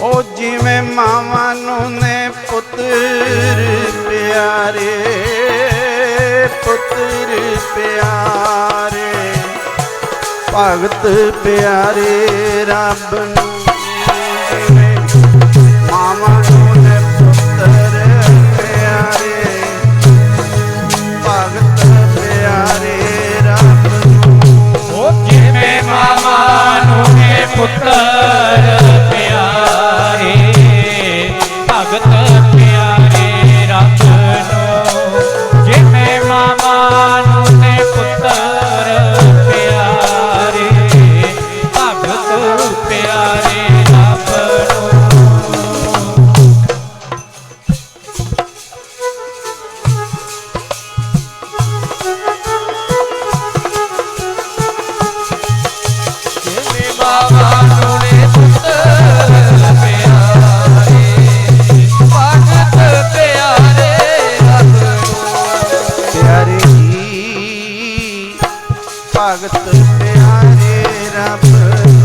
ਉਹ ਜਿਵੇਂ ਮਾਵਾਂ ਨੂੰ ਨੇ ਪੁੱਤਰ ਪਿਆਰੇ ਪੁੱਤਰ ਪਿਆਰੇ। ਭਗਤ ਪਿਆਰੇ ਰੱਬ ਨੂੰ ਪਿਆਰੇ ਆਪਣੋ। ਜਿਵੇਂ ਬਾਬਾ ਨੂਰੇ ਪੁੱਤ ਪਿਆਰੇ ਭਗਤ ਪਿਆਰੇ ਆਪਣੋ ਪਿਆਰੇ ਜੀ, ਭਗਤ ਪਿਆਰੇ ਰੱਬ।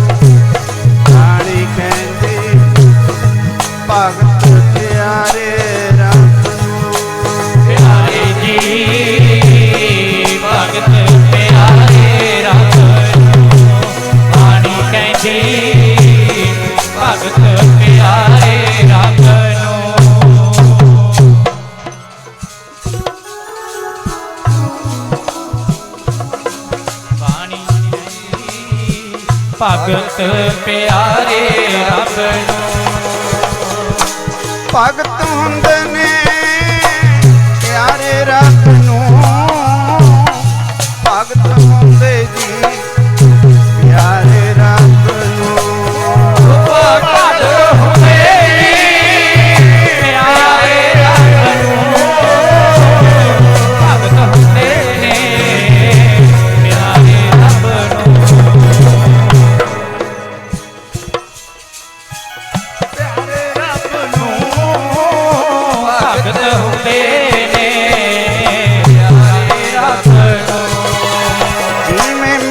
ਭਗਤ ਪਿਆਰੇ ਰੰਗ ਨੂੰ ਬਾਣੀ ਭਗਤ ਪਿਆਰੇ ਰੱਬ ਨੂੰ ਭਗਤ ਹੁੰਦੇ ਨੇ ਪਿਆਰੇ ਰੱਬ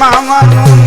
મામાનું